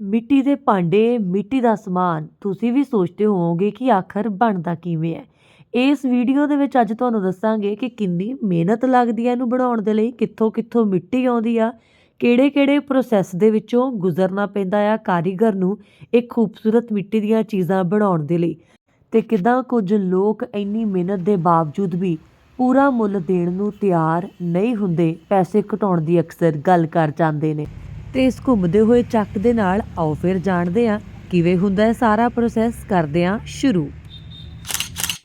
ਮਿੱਟੀ ਦੇ ਭਾਂਡੇ, ਮਿੱਟੀ ਦਾ ਸਮਾਨ। ਤੁਸੀਂ ਵੀ ਸੋਚਦੇ ਹੋਵੋਗੇ ਕਿ ਆਖਰ ਬਣਦਾ ਕਿਵੇਂ ਹੈ। ਇਸ ਵੀਡੀਓ ਦੇ ਵਿੱਚ ਅੱਜ ਤੁਹਾਨੂੰ ਦੱਸਾਂਗੇ ਕਿ ਕਿੰਨੀ ਮਿਹਨਤ ਲੱਗਦੀ ਹੈ ਇਹਨੂੰ ਬਣਾਉਣ ਦੇ ਲਈ, ਕਿੱਥੋਂ ਕਿੱਥੋਂ ਮਿੱਟੀ ਆਉਂਦੀ ਆ, ਕਿਹੜੇ ਕਿਹੜੇ ਪ੍ਰੋਸੈਸ ਦੇ ਵਿੱਚੋਂ ਗੁਜ਼ਰਨਾ ਪੈਂਦਾ ਆ ਕਾਰੀਗਰ ਨੂੰ ਇੱਕ ਖੂਬਸੂਰਤ ਮਿੱਟੀ ਦੀਆਂ ਚੀਜ਼ਾਂ ਬਣਾਉਣ ਦੇ ਲਈ। ਤੇ ਕਿਦਾਂ ਕੁਝ ਲੋਕ ਇੰਨੀ ਮਿਹਨਤ ਦੇ ਬਾਵਜੂਦ ਵੀ ਪੂਰਾ ਮੁੱਲ ਦੇਣ ਨੂੰ ਤਿਆਰ ਨਹੀਂ ਹੁੰਦੇ, ਪੈਸੇ ਘਟਾਉਣ ਦੀ ਅਕਸਰ ਗੱਲ ਕਰ ਜਾਂਦੇ ਨੇ। ਤੇ ਇਸ ਘੁੰਮਦੇ ਹੋਏ ਚੱਕ ਦੇ ਨਾਲ ਆਓ ਫਿਰ ਜਾਣਦੇ ਹਾਂ ਕਿਵੇਂ ਹੁੰਦਾ ਹੈ ਸਾਰਾ ਪ੍ਰੋਸੈਸ ਕਰਦੇ ਹਾਂ ਸ਼ੁਰੂ।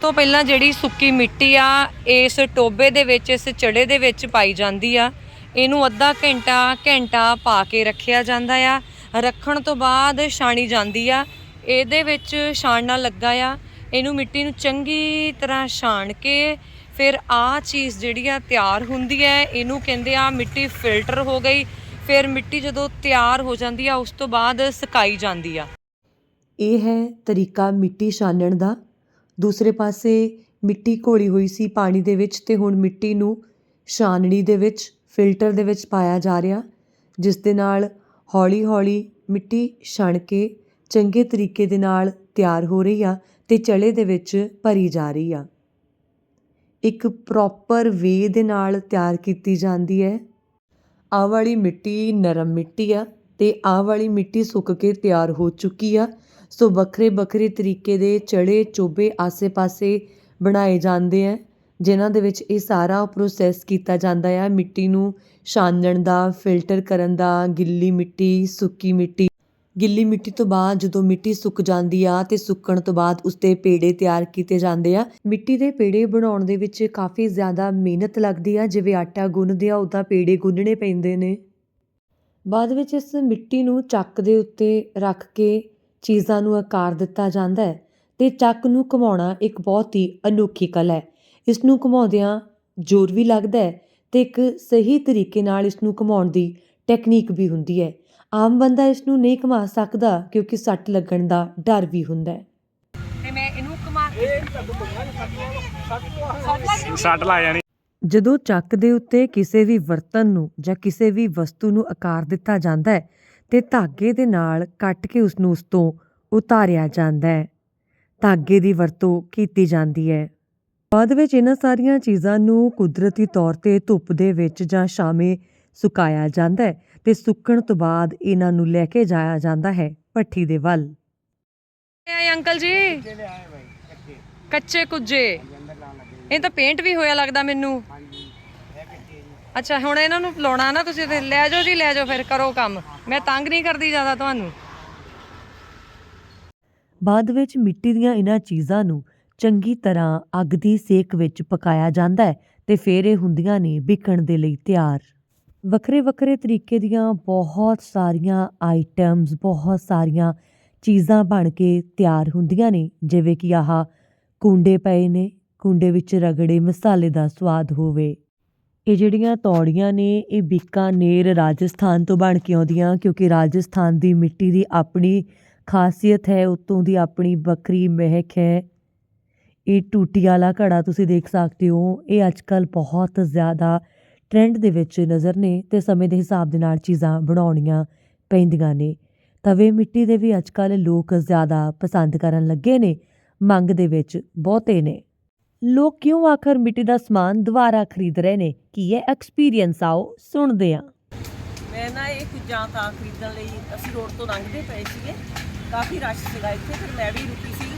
ਤੋਂ ਪਹਿਲਾਂ ਜਿਹੜੀ ਸੁੱਕੀ ਮਿੱਟੀ ਆ, ਇਸ ਟੋਬੇ ਦੇ ਵਿੱਚ, ਇਸ ਚੜੇ ਦੇ ਵਿੱਚ ਪਾਈ ਜਾਂਦੀ ਆ। ਇਹਨੂੰ ਅੱਧਾ ਘੰਟਾ ਘੰਟਾ ਪਾ ਕੇ ਰੱਖਿਆ ਜਾਂਦਾ ਆ। ਰੱਖਣ ਤੋਂ ਬਾਅਦ ਛਾਣੀ ਜਾਂਦੀ ਆ। ਇਹਦੇ ਵਿੱਚ ਛਾਣਨਾ ਲੱਗਾ ਆ। ਇਹਨੂੰ ਮਿੱਟੀ ਨੂੰ ਚੰਗੀ ਤਰ੍ਹਾਂ ਛਾਣ ਕੇ ਫਿਰ ਆ ਚੀਜ਼ ਜਿਹੜੀ ਆ ਤਿਆਰ ਹੁੰਦੀ ਹੈ, ਇਹਨੂੰ ਕਹਿੰਦੇ ਆ ਮਿੱਟੀ ਫਿਲਟਰ ਹੋ ਗਈ। ਫਿਰ ਮਿੱਟੀ ਜਦੋਂ ਤਿਆਰ ਹੋ ਜਾਂਦੀ ਆ, ਉਸ ਤੋਂ ਬਾਅਦ ਸੁਕਾਈ ਜਾਂਦੀ ਆ। ਇਹ ਹੈ ਤਰੀਕਾ ਮਿੱਟੀ ਛਾਨਣ ਦਾ। ਦੂਸਰੇ ਪਾਸੇ ਮਿੱਟੀ ਘੋਲੀ ਹੋਈ ਸੀ ਪਾਣੀ ਦੇ ਵਿੱਚ ਤੇ ਹੁਣ ਮਿੱਟੀ ਨੂੰ ਛਾਨਣੀ ਦੇ ਵਿੱਚ, ਫਿਲਟਰ ਦੇ ਵਿੱਚ ਪਾਇਆ ਜਾ ਰਿਹਾ, ਜਿਸ ਦੇ ਨਾਲ ਹੌਲੀ-ਹੌਲੀ ਮਿੱਟੀ ਛਣ ਕੇ ਚੰਗੇ ਤਰੀਕੇ ਦੇ ਨਾਲ ਤਿਆਰ ਹੋ ਰਹੀ ਆ ਤੇ ਚਲੇ ਦੇ ਵਿੱਚ ਭਰੀ ਜਾ ਰਹੀ ਆ। ਇੱਕ ਪ੍ਰੋਪਰ ਵੇ ਦੇ ਨਾਲ ਤਿਆਰ ਕੀਤੀ ਜਾਂਦੀ ਹੈ। ਆਹ ਵਾਲੀ ਮਿੱਟੀ ਨਰਮ ਮਿੱਟੀ ਆ ਅਤੇ ਆਹ ਵਾਲੀ ਮਿੱਟੀ ਸੁੱਕ ਕੇ ਤਿਆਰ ਹੋ ਚੁੱਕੀ ਆ। ਸੋ ਵੱਖਰੇ ਵੱਖਰੇ ਤਰੀਕੇ ਦੇ ਚੜੇ ਚੋਬੇ ਆਸੇ-ਪਾਸੇ ਬਣਾਏ ਜਾਂਦੇ ਹੈ ਜਿਨ੍ਹਾਂ ਦੇ ਵਿੱਚ ਇਹ ਸਾਰਾ ਪ੍ਰੋਸੈਸ ਕੀਤਾ ਜਾਂਦਾ ਆ। ਮਿੱਟੀ ਨੂੰ ਛਾਨਣ ਦਾ ਫਿਲਟਰ ਕਰਨ ਦਾ, ਗਿੱਲੀ ਮਿੱਟੀ, ਸੁੱਕੀ ਮਿੱਟੀ ਗਿੱਲੀ ਮਿੱਟੀ ਤੋਂ ਬਾਅਦ ਜਦੋਂ ਮਿੱਟੀ ਸੁੱਕ ਜਾਂਦੀ ਆ ਤੇ ਸੁੱਕਣ ਤੋਂ ਬਾਅਦ ਉਸਦੇ ਪੇੜੇ ਤਿਆਰ ਕੀਤੇ ਜਾਂਦੇ ਆ, ਮਿੱਟੀ ਦੇ ਪੇੜੇ ਬਣਾਉਣ ਦੇ ਵਿੱਚ ਕਾਫੀ ਜ਼ਿਆਦਾ ਮਿਹਨਤ ਲੱਗਦੀ ਆ, ਜਿਵੇਂ ਆਟਾ ਗੁੰਨਦੇ ਆ ਉਦਾਂ ਪੇੜੇ ਗੁੰਨਣੇ ਪੈਂਦੇ ਨੇ। ਬਾਅਦ ਵਿੱਚ ਇਸ ਮਿੱਟੀ ਨੂੰ ਚੱਕ ਦੇ ਉੱਤੇ ਰੱਖ ਕੇ ਚੀਜ਼ਾਂ ਨੂੰ ਆਕਾਰ ਦਿੱਤਾ ਜਾਂਦਾ ਹੈ ਤੇ ਚੱਕ ਨੂੰ ਘੁਮਾਉਣਾ ਇੱਕ ਬਹੁਤ ਹੀ ਅਨੋਖੀ ਕਲਾ ਹੈ। ਇਸ ਨੂੰ ਘੁਮਾਉਂਦਿਆਂ ਜ਼ੋਰ ਵੀ ਲੱਗਦਾ ਹੈ ਤੇ ਇੱਕ ਸਹੀ ਤਰੀਕੇ ਨਾਲ ਇਸ ਨੂੰ ਘੁਮਾਉਣ ਦੀ ਟੈਕਨੀਕ ਵੀ ਹੁੰਦੀ ਹੈ। ਆਮ ਬੰਦਾ ਇਸ ਨੂੰ ਨਹੀਂ ਘੁਮਾ ਸਕਦਾ ਕਿਉਂਕਿ ਸੱਟ ਲੱਗਣ ਦਾ ਡਰ ਵੀ ਹੁੰਦਾ ਹੈ। ਤੇ ਮੈਂ ਇਹਨੂੰ ਕਮਾ ਸੱਟ ਲਾ ਜਾਣੀ। ਜਦੋਂ ਚੱਕ ਦੇ ਉੱਤੇ ਕਿਸੇ ਵੀ ਬਰਤਨ ਨੂੰ ਜਾਂ ਕਿਸੇ ਵੀ ਵਸਤੂ ਨੂੰ ਆਕਾਰ ਦਿੱਤਾ ਜਾਂਦਾ ਹੈ ਤੇ ਧਾਗੇ ਦੇ ਨਾਲ ਕੱਟ ਕੇ ਉਸ ਨੂੰ ਉਸ ਤੋਂ ਉਤਾਰਿਆ ਜਾਂਦਾ ਹੈ। ਧਾਗੇ ਦੀ ਵਰਤੋਂ ਕੀਤੀ ਜਾਂਦੀ ਹੈ। ਬਾਅਦ ਵਿੱਚ ਇਹਨਾਂ ਸਾਰੀਆਂ ਚੀਜ਼ਾਂ ਨੂੰ ਕੁਦਰਤੀ ਤੌਰ ਤੇ ਧੁੱਪ ਦੇ ਵਿੱਚ ਜਾਂ ਛਾਵੇਂ ਸੁਕਾਇਆ ਜਾਂਦਾ ਹੈ। ਤੇ ਸੁੱਕਣ ਤੋਂ ਬਾਅਦ ਇਹਨਾਂ ਨੂੰ ਲੈ ਕੇ ਜਾਇਆ ਜਾਂਦਾ ਹੈ ਭੱਠੀ ਦੇ ਵੱਲ। ਆਏ ਅੰਕਲ ਜੀ? ਕੱਚੇ। ਕੁੱਜੇ। ਇਹ ਤਾਂ ਪੇਂਟ ਵੀ ਹੋਇਆ ਲੱਗਦਾ ਮੈਨੂੰ। ਅੱਛਾ ਹੁਣ ਇਹਨਾਂ ਨੂੰ ਲਾਉਣਾ ਨਾ ਤੁਸੀਂ ਤੇ ਲੈ ਜਾਓ ਜੀ ਲੈ ਜਾਓ ਫਿਰ ਕਰੋ ਕੰਮ। ਮੈਂ ਤੰਗ ਨਹੀਂ ਕਰਦੀ ਜ਼ਿਆਦਾ ਤੁਹਾਨੂੰ। ਬਾਅਦ ਵਿੱਚ ਮਿੱਟੀ ਦੀਆਂ ਇਹਨਾਂ ਚੀਜ਼ਾਂ ਨੂੰ ਚੰਗੀ ਤਰ੍ਹਾਂ ਅੱਗ ਦੀ ਸੇਕ ਵਿੱਚ ਪਕਾਇਆ ਜਾਂਦਾ ਹੈ ਤੇ ਫਿਰ ਇਹ ਹੁੰਦੀਆਂ ਨੇ ਵਿਕਣ ਦੇ ਲਈ ਤਿਆਰ। ਵੱਖਰੇ ਵੱਖਰੇ ਤਰੀਕੇ ਦੀਆਂ ਬਹੁਤ ਸਾਰੀਆਂ ਆਈਟਮਸ ਬਹੁਤ ਸਾਰੀਆਂ ਚੀਜ਼ਾਂ ਬਣ ਕੇ ਤਿਆਰ ਹੁੰਦੀਆਂ ਨੇ। ਜਿਵੇਂ ਕਿ ਆਹ ਕੁੰਡੇ ਪਏ ਨੇ, ਕੁੰਡੇ ਵਿੱਚ ਰਗੜੇ ਮਸਾਲੇ ਦਾ ਸਵਾਦ ਹੋਵੇ। ਇਹ ਜਿਹੜੀਆਂ ਤੌੜੀਆਂ ਨੇ, ਇਹ ਬੀਕਾਨੇਰ ਰਾਜਸਥਾਨ ਤੋਂ ਬਣ ਕੇ ਆਉਂਦੀਆਂ, ਕਿਉਂਕਿ ਰਾਜਸਥਾਨ ਦੀ ਮਿੱਟੀ ਦੀ ਆਪਣੀ ਖਾਸੀਅਤ ਹੈ, ਉਤੋਂ ਦੀ ਆਪਣੀ ਵੱਖਰੀ ਮਹਿਕ ਹੈ। ਇਹ ਟੂਟੀ ਵਾਲਾ ਘੜਾ ਤੁਸੀਂ ਦੇਖ ਸਕਦੇ ਹੋ, ਇਹ ਅੱਜਕੱਲ ਬਹੁਤ ਜ਼ਿਆਦਾ ਟ੍ਰੈਂਡ ਦੇ ਵਿੱਚ ਨਜ਼ਰ ਨੇ ਤੇ ਸਮੇਂ ਦੇ ਹਿਸਾਬ ਦੇ ਨਾਲ ਚੀਜ਼ਾਂ ਬਣਾਉਣੀਆਂ ਪੈਂਦੀਆਂ ਨੇ। ਤਵੇ ਮਿੱਟੀ ਦੇ ਵੀ ਅੱਜ ਅੱਜਕੱਲ ਲੋਕ ਜ਼ਿਆਦਾ ਪਸੰਦ ਕਰਨ ਲੱਗੇ ਨੇ, ਮੰਗ ਦੇ ਵਿੱਚ ਬਹੁਤੇ ਨੇ। ਲੋਕ ਕਿਉਂ ਆਖਰ ਮਿੱਟੀ ਦਾ ਸਮਾਨ ਦੁਬਾਰਾ ਖਰੀਦ ਰਹੇ ਨੇ? ਕੀ ਹੈ ਐਕਸਪੀਰੀਅੰਸ ਆਓ ਸੁਣਦੇ ਹਾਂ। ਮੈਂ ਨਾ ਇਹ ਚੀਜ਼ਾਂ ਤਾਂ ਖਰੀਦਣ ਲਈ ਅਸੀਂ ਰੋਡ ਤੋਂ ਲੰਘਦੇ ਪਏ ਸੀਗੇ। ਕਾਫੀ ਰਸ਼ ਸੀਗਾ ਇੱਥੇ, ਫਿਰ ਮੈਂ ਵੀ ਰੁਕੀ ਸੀ।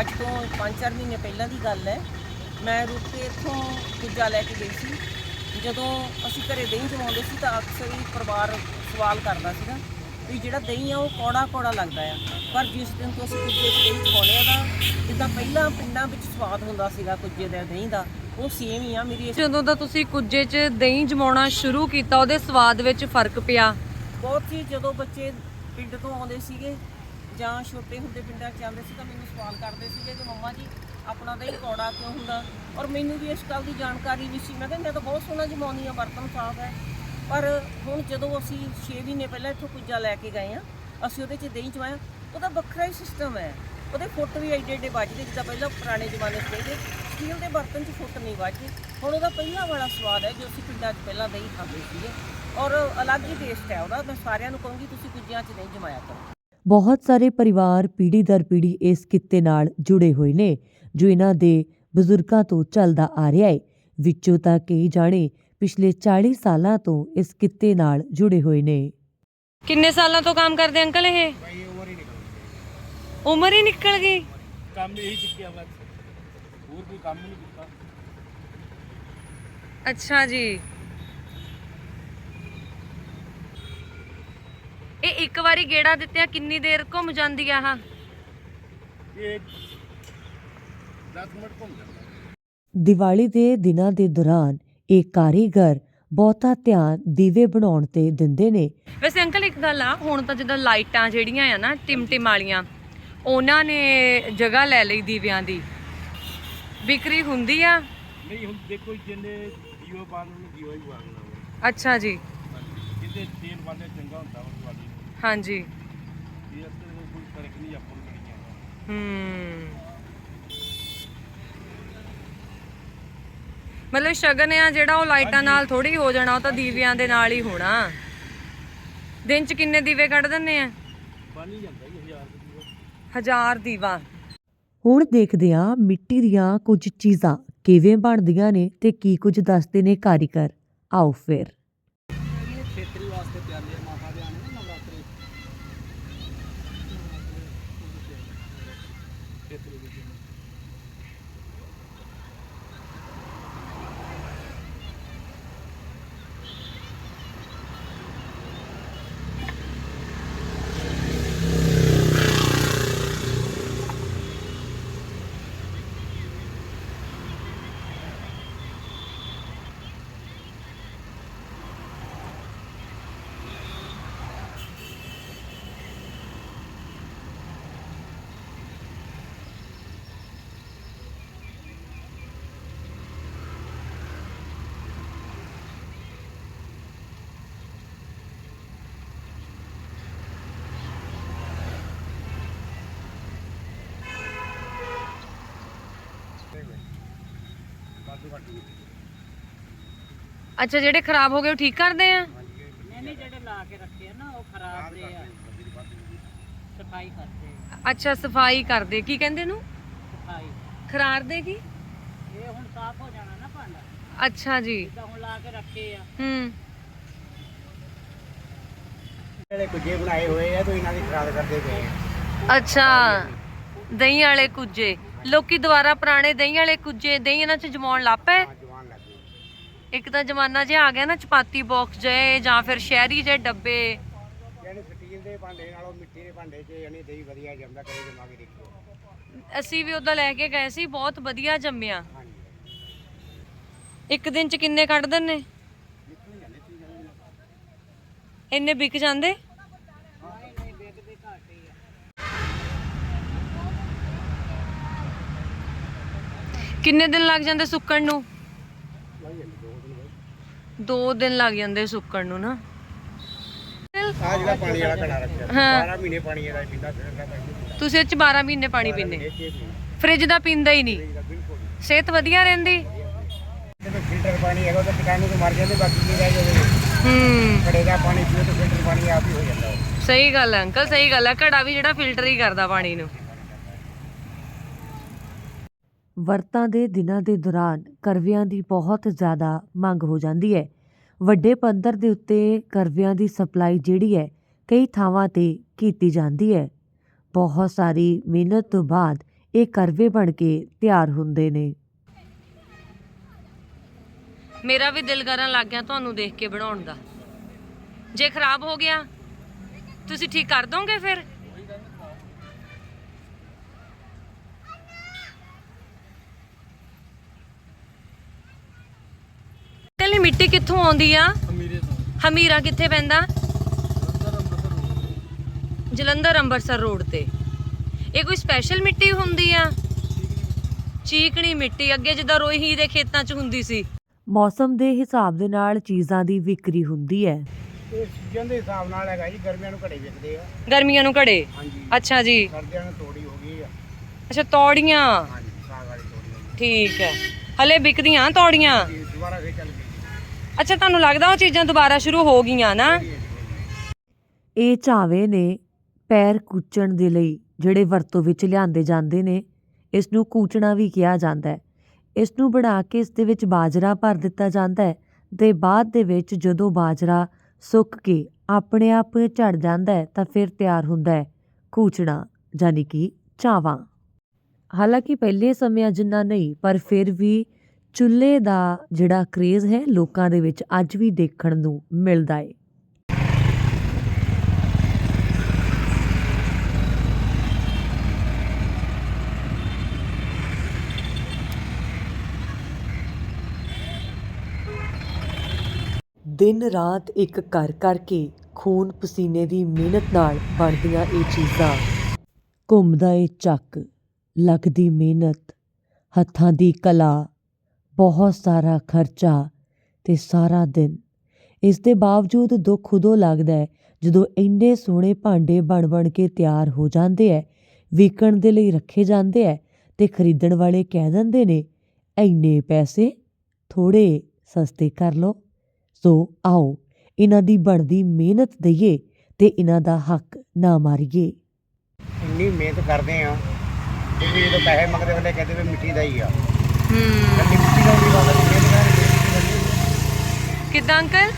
ਅੱਜ ਤੋਂ 5-4 ਮਹੀਨੇ ਪਹਿਲਾਂ ਦੀ ਗੱਲ ਹੈ। ਮੈਂ ਰੁਕ ਕੇ ਇੱਥੋਂ ਕੁੱਜਾ ਲੈ ਕੇ ਗਈ ਸੀ। ਜਦੋਂ ਅਸੀਂ ਘਰੇ ਦਹੀਂ ਜਮਾਉਂਦੇ ਸੀ ਤਾਂ ਅਕਸਰ ਹੀ ਪਰਿਵਾਰ ਸਵਾਲ ਕਰਦਾ ਸੀਗਾ ਵੀ ਜਿਹੜਾ ਦਹੀਂ ਆ ਉਹ ਕੌੜਾ ਕੌੜਾ ਲੱਗਦਾ ਆ। ਪਰ ਜਿਸ ਦਿਨ ਤੋਂ ਅਸੀਂ ਕੁੱਜੇ 'ਚ ਦਹੀਂ ਜਮਾਉਂਦੇ ਆ ਤਾਂ ਜਿੱਦਾਂ ਪਹਿਲਾਂ ਪਿੰਡਾਂ ਵਿੱਚ ਸਵਾਦ ਹੁੰਦਾ ਸੀਗਾ ਕੁੱਜੇ ਦਾ ਦਹੀਂ ਦਾ ਉਹ ਸੇਮ ਹੀ ਆ ਮੇਰੀ ਜਦੋਂ ਦਾ ਤੁਸੀਂ ਕੁੱਜੇ 'ਚ ਦਹੀਂ ਜਮਾਉਣਾ ਸ਼ੁਰੂ ਕੀਤਾ ਉਹਦੇ ਸਵਾਦ ਵਿੱਚ ਫ਼ਰਕ ਪਿਆ? ਬਹੁਤ ਸੀ ਜਦੋਂ ਬੱਚੇ ਪਿੰਡ ਤੋਂ ਆਉਂਦੇ ਸੀਗੇ ਜਾਂ ਛੋਟੇ ਹੁੰਦੇ ਪਿੰਡਾਂ 'ਚ ਆਉਂਦੇ ਸੀ ਤਾਂ ਮੈਨੂੰ ਸਵਾਲ ਕਰਦੇ ਸੀਗੇ ਕਿ ਮੰਮਾ ਜੀ ਆਪਣਾ ਦਹੀਂ ਕੌੜਾ ਕਿਉਂ ਹੁੰਦਾ? ਔਰ ਮੈਨੂੰ ਵੀ ਇਸ ਗੱਲ ਦੀ ਜਾਣਕਾਰੀ ਨਹੀਂ ਸੀ। ਮੈਂ ਕਹਿੰਦਾ ਤਾਂ ਬਹੁਤ ਸੋਹਣਾ ਜਮਾਉਂਦੀ ਆ, ਬਰਤਨ ਸਾਫ਼ ਹੈ। ਪਰ ਹੁਣ ਜਦੋਂ ਅਸੀਂ 6 ਮਹੀਨੇ ਪਹਿਲਾਂ ਇੱਥੋਂ ਕੁੱਜਾ ਲੈ ਕੇ ਗਏ ਆ, ਅਸੀਂ ਉਹਦੇ 'ਚ ਦਹੀਂ ਚਵਾਇਆ। ਉਹਦਾ ਵੱਖਰਾ ਹੀ ਸਿਸਟਮ ਹੈ। ਉਹਦੇ ਫੁੱਟ ਵੀ ਐਡੇ ਐਡੇ ਵੱਜਦੇ ਜਿੱਦਾਂ ਪਹਿਲਾਂ ਪੁਰਾਣੇ ਜ਼ਮਾਨੇ 'ਚ ਕਹਿੰਦੇ ਸਟੀਲ ਦੇ ਬਰਤਨ 'ਚ ਫੁੱਟ ਨਹੀਂ ਵੱਜਦੇ ਹੁਣ ਉਹਦਾ ਪਹਿਲਾਂ ਵਾਲਾ ਸਵਾਦ ਹੈ, ਜੋ ਅਸੀਂ ਪਿੰਡਾਂ 'ਚ ਪਹਿਲਾਂ ਦਹੀਂ ਖਾਂਦੇ ਸੀਗੇ। ਔਰ ਅਲੱਗ ਹੀ ਟੇਸਟ ਹੈ ਉਹਦਾ। ਮੈਂ ਸਾਰਿਆਂ ਨੂੰ ਕਹੂੰਗੀ, ਤੁਸੀਂ ਕੁੱਜਿਆਂ 'ਚ ਨਹੀਂ ਜਮਾਇਆ ਕਰੋ। ਬਹੁਤ ਸਾਰੇ ਪਰਿਵਾਰ ਪੀੜੀ ਦਰ ਪੀੜੀ ਇਸ ਕਿੱਤੇ ਨਾਲ ਜੁੜੇ ਹੋਏ ਨੇ। ਜੋ ਇਹਨਾਂ ਦੇ ਬਜ਼ੁਰਗਾਂ ਤੋਂ ਚੱਲਦਾ ਆ ਰਿਹਾ ਹੈ ਵਿੱਚੋਂ ਤਾਂ ਕਈ ਜਾਣੇ ਪਿਛਲੇ 40 ਸਾਲਾਂ ਤੋਂ ਇਸ ਕਿੱਤੇ ਨਾਲ ਜੁੜੇ ਹੋਏ ਨੇ। ਕਿੰਨੇ ਸਾਲਾਂ ਤੋਂ ਕੰਮ ਕਰਦੇ ਅੰਕਲ ਇਹ? ਉਮਰ ਹੀ ਨਿਕਲ ਗਈ। ਕੰਮ ਇਹੀ ਸਿੱਖਿਆ ਬਸ। ਹੋਰ ਕੋਈ ਕੰਮ ਨਹੀਂ ਕੀਤਾ। ਅੱਛਾ ਜੀ। ਇਹ ਇੱਕ ਵਾਰੀ ਗੇੜਾ ਦਿੱਤਿਆ ਕਿੰਨੀ ਦੇਰ ਘੁੰਮ ਜਾਂਦੀ ਆ ਹਾਂ ਇਹ 10 ਮਿੰਟ ਘੁੰਮ ਜਾਂਦਾ। ਦੀਵਾਲੀ ਦੇ ਦਿਨਾਂ ਦੇ ਦੌਰਾਨ ਇਹ ਕਾਰੀਗਰ ਬਹੁਤਾ ਧਿਆਨ ਦੀਵੇ ਬਣਾਉਣ ਤੇ ਦਿੰਦੇ ਨੇ। ਵੈਸੇ ਅੰਕਲ ਇੱਕ ਗੱਲ ਆ ਹੁਣ ਤਾਂ ਜਿੱਦਾਂ ਲਾਈਟਾਂ ਜਿਹੜੀਆਂ ਆ ਨਾ ਟਿਮਟਿਮ ਵਾਲੀਆਂ ਉਹਨਾਂ ਨੇ ਜਗ੍ਹਾ ਲੈ ਲਈ ਦੀਵਿਆਂ ਦੀ। ਵਿਕਰੀ ਹੁੰਦੀ ਆ? ਨਹੀਂ ਹੁਣ ਦੇਖੋ ਜਿੰਨੇ ਜੀਓ ਬਾਲ ਨੂੰ ਜੀਓ ਹੀ ਬਾਲਣਾ ਅੱਛਾ ਜੀ। ਜਿੱਦੇ ਤੇਲ ਵਾਲੇ ਚੰਗਾ ਹੁੰਦਾ ਉਹ ਵਾਲੀ ਹਾਂਜੀ। ਇਹ ਅਸਲ ਕੋਈ ਫ਼ਰਕ ਨਹੀਂ ਆਪਾਂ ਨੂੰ ਆਉਂਦਾ ਹੂੰ। ਮਤਲਬ ਸ਼ਗਨ ਆ ਜਿਹੜਾ ਉਹ ਲਾਈਟਾਂ ਨਾਲ ਥੋੜੀ ਹੋ ਜਾਣਾ ਉਹ ਤਾਂ ਦੀਵਿਆਂ ਦੇ ਨਾਲ ਹੀ ਹੋਣਾ। ਦਿਨ ਚ ਕਿੰਨੇ ਦੀਵੇ ਕੱਢ ਦਿੰਨੇ ਆ? ਬਣ ਹੀ ਜਾਂਦਾ ਦੀਵਾ। ਹੁਣ ਦੇਖਦੇ ਹਾਂ ਮਿੱਟੀ ਦੀਆਂ ਕੁਝ ਚੀਜ਼ਾਂ ਕਿਵੇਂ ਬਣਦੀਆਂ ਨੇ ਤੇ ਕੀ ਕੁਝ ਦੱਸਦੇ ਨੇ ਕਾਰੀਗਰ। ਆਓ ਫਿਰ। ਖੇਤਰੀ ਵਾਸਤੇ ਪਿਆਲੇ ਮਾਤਾ ਦੇ ਆਣੇ ਨਾ ਨਵਰਾਤਰੇ। ਖੇਤਰੀ ਦੇ ਅੱਛਾ ਜਿਹੜੇ ਖਰਾਬ ਹੋ ਗਏ ਉਹ ਠੀਕ ਕਰਦੇ ਆ? ਨਹੀਂ ਨਹੀਂ ਜਿਹੜੇ ਲਾ ਕੇ ਰੱਖੇ ਆ ਨਾ ਉਹ ਖਰਾਬ ਦੇ ਆ। ਸਫ਼ਾਈ ਕਰਦੇ ਆ, ਅੱਛਾ ਸਫ਼ਾਈ ਕਰਦੇ। ਕੀ ਕਹਿੰਦੇ ਨੂੰ ਸਫ਼ਾਈ। ਖਰਾਰ ਦੇ ਕੀ? ਇਹ ਹੁਣ ਸਾਫ਼ ਹੋ ਜਾਣਾ ਨਾ ਭਾਂਡਾ। ਅੱਛਾ ਜੀ। ਹੁਣ ਲਾ ਕੇ ਰੱਖੇ ਆ। ਹੂੰ। ਜਿਹੜੇ ਕੁਝੇ ਬਣਾਏ ਹੋਏ ਆ ਤਾਂ ਇਹਨਾਂ ਦੀ ਖਰਾਬ ਕਰਦੇ ਪਏ ਆ। ਅੱਛਾ। ਦਹੀਂ ਵਾਲੇ ਕੁੱਜੇ। ਲੋਕੀ ਦੁਬਾਰਾ ਪੁਰਾਣੇ ਦਹੀਂ ਵਾਲੇ ਕੁੱਜੇ ਦਹੀਂ ਇਹਨਾਂ ਚ ਜਮਾਉਣ ਲੱਗ ਪਏ? ਆਹ ਜਵਾਨ ਲੱਗੇ ਇੱਕ ਤਾਂ ਜ਼ਮਾਨਾ ਜਿਹਾ ਆ ਗਿਆ ਨਾ ਚਪਾਤੀ ਬਾਕਸ ਜੇ ਜਾਂ ਫਿਰ ਸ਼ਹਿਰੀ ਜੇ ਡੱਬੇ। ਯਾਨੀ ਸਟੀਲ ਦੇ ਭਾਂਡੇ ਨਾਲੋਂ ਮਿੱਟੀ ਦੇ ਭਾਂਡੇ 'ਚ ਯਾਨੀ ਦਹੀਂ ਵਧੀਆ ਜੰਮਦਾ ਕਰੇ ਜਮਾ ਕੇ ਦੇਖੋ ਅਸੀਂ ਵੀ ਉਹਦਾ ਲੈ ਕੇ ਗਏ ਸੀ ਬਹੁਤ ਵਧੀਆ ਜੰਮਿਆ। ਹਾਂਜੀ। ਇੱਕ ਦਿਨ ਚ ਕਿੰਨੇ ਕੱਢ ਦਿੰਨੇ? ਇੰਨੇ ਵਿਕ ਜਾਂਦੇ? ਕਿੰਨੇ ਦਿਨ ਲੱਗ ਜਾਂਦੇ ਸੁੱਕਣ ਨੂੰ? ਦੋ ਦਿਨ ਲੱਗ ਜਾਂਦੇ ਸੁੱਕਣ ਨੂੰ ਨਾ। ਆਹ ਜਿਹੜਾ ਪਾਣੀ ਵਾਲਾ ਘੜਾ ਰੱਖਿਆ ਹਾਂ। 12 ਮਹੀਨੇ ਪਾਣੀ ਇਹਦਾ ਪੀਂਦਾ ਫਿਰਦਾ ਭਾਈ ਤੁਸੀਂ ਇਹ ਚ 12 ਮਹੀਨੇ ਪਾਣੀ ਪੀਂਦੇ। ਫ੍ਰਿਜ ਦਾ ਪੀਂਦਾ ਹੀ ਨਹੀਂ। ਸਿਹਤ ਵਧੀਆ ਰਹਿੰਦੀ। ਫਿਲਟਰ ਪਾਣੀ ਹੈਗਾ ਉਹ ਤਾਂ ਕੀਟਾਣੂ ਤੋਂ ਮਰ ਜਾਂਦੇ ਬਾਕੀ ਕੀ ਰਹਿ ਜਾਵੇ। ਹੂੰ। ਘੜੇ ਦਾ ਪਾਣੀ ਪੀਓ ਤਾਂ ਫਿਲਟਰ ਪਾਣੀ ਆਪ ਹੀ ਹੋ ਜਾਂਦਾ। ਉਹ। ਸਹੀ ਗੱਲ ਹੈ ਅੰਕਲ ਸਹੀ ਗੱਲ ਹੈ। ਘੜਾ ਵੀ ਜਿਹੜਾ ਫਿਲਟਰ ਹੀ ਕਰਦਾ ਪਾਣੀ ਨੂੰ। ਵਰਤਾਂ ਦੇ ਦਿਨਾਂ ਦੇ ਦੌਰਾਨ ਕਰਵਿਆਂ ਦੀ ਬਹੁਤ ਜ਼ਿਆਦਾ ਮੰਗ ਹੋ ਜਾਂਦੀ ਹੈ। ਵੱਡੇ ਪੱਧਰ ਦੇ ਉੱਤੇ ਕਰਵਿਆਂ ਦੀ ਸਪਲਾਈ ਜਿਹੜੀ ਹੈ, ਕਈ ਥਾਵਾਂ ਤੇ ਕੀਤੀ ਜਾਂਦੀ ਹੈ। ਬਹੁਤ ਸਾਰੀ ਮਿਹਨਤ ਤੋਂ ਬਾਅਦ ਇਹ ਕਰਵੇ ਬਣ ਕੇ ਤਿਆਰ ਹੁੰਦੇ ਨੇ। ਮੇਰਾ ਵੀ ਦਿਲ ਕਰਨ ਲੱਗ ਗਿਆ ਤੁਹਾਨੂੰ ਦੇਖ ਕੇ ਬਣਾਉਣ ਦਾ। ਜੇ ਖਰਾਬ ਹੋ ਗਿਆ, ਤੁਸੀਂ ਠੀਕ ਕਰ ਦੋਗੇ ਫਿਰ? ਮਿੱਟੀ ਕਿੱਥੋਂ ਆਉਂਦੀ ਆ? ਤੋਂ। ਹਮੀਰਾ ਕਿੱਥੇ ਪੈਂਦਾ? ਜਲੰਧਰ ਅੰਮ੍ਰਿਤਸਰ ਰੋਡ ਤੇ। ਇਹ ਕੋਈ ਸਪੈਸ਼ਲ ਮਿੱਟੀ ਹੁੰਦੀ ਆ? ਚੀਕਣੀ ਮਿੱਟੀ। ਅੱਗੇ ਜਿੱਦਾਂ ਰੋਹੀ ਦੇ ਖੇਤਾਂ 'ਚ ਹੁੰਦੀ ਸੀ। ਮੌਸਮ ਦੇ ਹਿਸਾਬ ਦੇ ਨਾਲ ਚੀਜ਼ਾਂ ਦੀ ਵਿਕਰੀ ਹੁੰਦੀ ਹੈ। ਇਹ ਸੀਜ਼ਨ ਦੇ ਹਿਸਾਬ ਨਾਲ ਹੈਗਾ ਜੀ ਗਰਮੀਆਂ ਨੂੰ ਘੜੇ ਵਿਕਦੇ ਆ। ਗਰਮੀਆਂ ਨੂੰ ਘੜੇ? ਹਾਂਜੀ। ਅੱਛਾ ਜੀ। ਸਰਦੀਆਂ ਨੂੰ ਤੋੜੀ ਹੋ ਗਈ ਆ। ਅੱਛਾ ਤੌੜੀਆਂ? ਹਾਂਜੀ ਸਾਗ ਵਾਲੀ ਤੋੜੀ ਠੀਕ ਹੈ। ਹਲੇ ਵਿਕਦੀਆਂ ਤੌੜੀਆਂ? ਇਹ ਦੁਬਾਰਾ ਫੇਰ ਚੱਲ ਗਈ। ਅੱਛਾ, ਤੁਹਾਨੂੰ ਲੱਗਦਾ ਉਹ ਚੀਜ਼ਾਂ ਦੁਬਾਰਾ ਸ਼ੁਰੂ ਹੋ ਗਈਆਂ ਨਾ? ਇਹ ਝਾਵੇ ਨੇ ਪੈਰ ਕੂਚਣ ਦੇ ਲਈ ਜਿਹੜੇ ਵਰਤੋਂ ਵਿੱਚ ਲਿਆਂਦੇ ਜਾਂਦੇ ਨੇ ਇਸ ਨੂੰ ਕੂਚਣਾ ਵੀ ਕਿਹਾ ਜਾਂਦਾ ਹੈ। ਇਸ ਨੂੰ ਬਣਾ ਕੇ ਇਸ ਦੇ ਵਿੱਚ ਬਾਜਰਾ ਭਰ ਦਿੱਤਾ ਜਾਂਦਾ ਹੈ ਤੇ ਬਾਅਦ ਦੇ ਵਿੱਚ ਜਦੋਂ ਬਾਜਰਾ ਸੁੱਕ ਕੇ ਆਪਣੇ ਆਪ ਝੜ ਜਾਂਦਾ ਹੈ, ਤਾਂ ਫਿਰ ਤਿਆਰ ਹੁੰਦਾ ਹੈ ਕੂਚਣਾ, ਯਾਨੀ ਕਿ ਚਾਵਾ। ਹਾਲਾਂਕਿ ਪਹਿਲੇ ਸਮਿਆਂ ਜਿੰਨਾ ਨਹੀਂ, ਪਰ ਫਿਰ ਵੀ ਚੁੱਲ੍ਹੇ ਦਾ ਜਿਹੜਾ ਕ੍ਰੇਜ਼ ਹੈ ਲੋਕਾਂ ਦੇ ਵਿੱਚ ਅੱਜ ਵੀ ਦੇਖਣ ਨੂੰ ਮਿਲਦਾ ਹੈ ਦਿਨ ਰਾਤ ਇੱਕ ਕਰ ਕਰਕੇ ਖੂਨ ਪਸੀਨੇ ਦੀ ਮਿਹਨਤ ਨਾਲ ਬਣਦੀਆਂ ਇਹ ਚੀਜ਼ਾਂ। ਘੁੰਮਦਾ ਏ ਚੱਕ ਲੱਗਦੀ ਮਿਹਨਤ ਹੱਥਾਂ ਦੀ ਕਲਾ ਬਹੁਤ ਸਾਰਾ ਖਰਚਾ ਤੇ ਸਾਰਾ ਦਿਨ। ਇਸ ਦੇ ਬਾਵਜੂਦ ਦੁੱਖ ਉਦੋਂ ਲੱਗਦਾ ਹੈ ਜਦੋਂ ਇੰਨੇ ਸੋਹਣੇ ਭਾਂਡੇ ਬਣ ਬਣ ਕੇ ਤਿਆਰ ਹੋ ਜਾਂਦੇ ਐ ਵਿਕਣ ਦੇ ਲਈ ਰੱਖੇ ਜਾਂਦੇ ਐ ਤੇ ਖਰੀਦਣ ਵਾਲੇ ਕਹਿ ਦਿੰਦੇ ਨੇ ਇੰਨੇ ਪੈਸੇ? ਥੋੜੇ ਸਸਤੇ ਕਰ ਲਓ। ਸੋ ਆਓ ਇਹਨਾਂ ਦੀ ਬਣਦੀ ਮਿਹਨਤ ਦਈਏ ਤੇ ਇਹਨਾਂ ਦਾ ਹੱਕ ਨਾ ਮਾਰੀਏ। ਇੰਨੀ ਮਿਹਨਤ ਕਰਦੇ ਆ ਕਿ ਵੀ ਜਦੋਂ ਪੈਸੇ ਮੰਗਦੇ ਵੇਲੇ ਕਹਿੰਦੇ ਵੀ ਮਿੱਟੀ ਦਾ ਹੀ ਆ। ਹੂੰ। ਕਿਦਾਂ ਅੰਕਲ?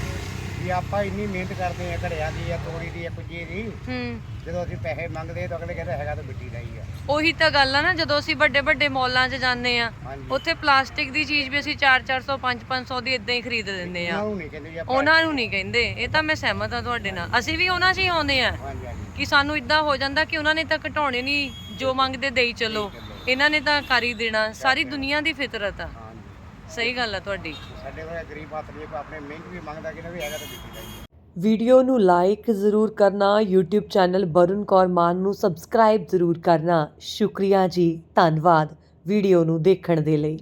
ਵੀ ਆਪਾਂ ਇੰਨੀ ਮਿਹਨਤ ਕਰਦੇ ਆ ਘੜਿਆਂ ਦੀ ਆ ਤੋੜੀ ਦੀ ਆ ਕੁੱਜੀ ਦੀ ਹੂੰ। ਜਦੋਂ ਅਸੀਂ ਪੈਸੇ ਮੰਗਦੇ ਤਾਂ ਅਗਲੇ ਕਹਿੰਦੇ ਹੈਗਾ ਤਾਂ ਮਿੱਟੀ ਦਾ ਹੀ ਆ। ਉਹੀ ਤਾਂ ਗੱਲ ਆ ਨਾ ਜਦੋਂ ਅਸੀਂ ਵੱਡੇ ਵੱਡੇ ਮਾਲਾਂ 'ਚ ਜਾਂਦੇ ਆ ਹਾਂਜੀ। ਉੱਥੇ ਪਲਾਸਟਿਕ ਦੀ ਚੀਜ਼ ਵੀ ਅਸੀਂ 4-400 5-500 ਦੀ ਇਦਾਂ ਹੀ ਖਰੀਦ ਦਿੰਦੇ ਆ ਉਹਨਾਂ ਨੂੰ ਨਹੀਂ ਕਹਿੰਦੇ ਜੀ ਆਪਾਂ ਉਹਨਾਂ ਨੂੰ ਨਹੀਂ ਕਹਿੰਦੇ ਇਹ ਤਾਂ ਮੈਂ ਸਹਿਮਤ ਆ ਤੁਹਾਡੇ ਨਾਲ। ਅਸੀਂ ਵੀ ਉਹਨਾਂ 'ਚ ਹੀ ਆਉਂਦੇ ਆ ਹਾਂਜੀ ਹਾਂਜੀ। ਕਿ ਸਾਨੂੰ ਇਦਾਂ ਹੋ ਜਾਂਦਾ ਕਿ ਉਹਨਾਂ ਨੇ ਤਾਂ ਘਟਾਉਣੇ ਨਹੀਂ ਜੋ ਮੰਗਦੇ ਦੇਈ ਚਲੋ। ਇਹਨਾਂ ਨੇ ਤਾਂ ਕਰ ਹੀ ਦੇਣਾ ਸਾਰੀ ਦੁਨੀਆ ਦੀ ਫਿਤਰਤ ਆ। ਸਹੀ ਗੱਲ ਆ ਤੁਹਾਡੀ। ਸਾਡੇ ਕੋਲ ਗਰੀਬ ਆਦਮੀ ਆਪਣੇ ਮਿਹਨਤ ਵੀ ਮੰਗਦਾ ਕਿ ਨਾ ਵੀ ਹੈਗਾ ਤਾਂ ਮਿੱਟੀ ਦਾ ਹੀ ਆ ਵੀਡੀਓ ਨੂੰ ਲਾਈਕ ਜ਼ਰੂਰ ਕਰਨਾ YouTube ਚੈਨਲ ਬਰੁਨ ਕੌਰ ਮਾਨ ਨੂੰ ਸਬਸਕ੍ਰਾਈਬ ਜ਼ਰੂਰ ਕਰਨਾ। ਸ਼ੁਕਰੀਆ ਜੀ ਧੰਨਵਾਦ ਵੀਡੀਓ ਨੂੰ ਦੇਖਣ ਦੇ ਲਈ।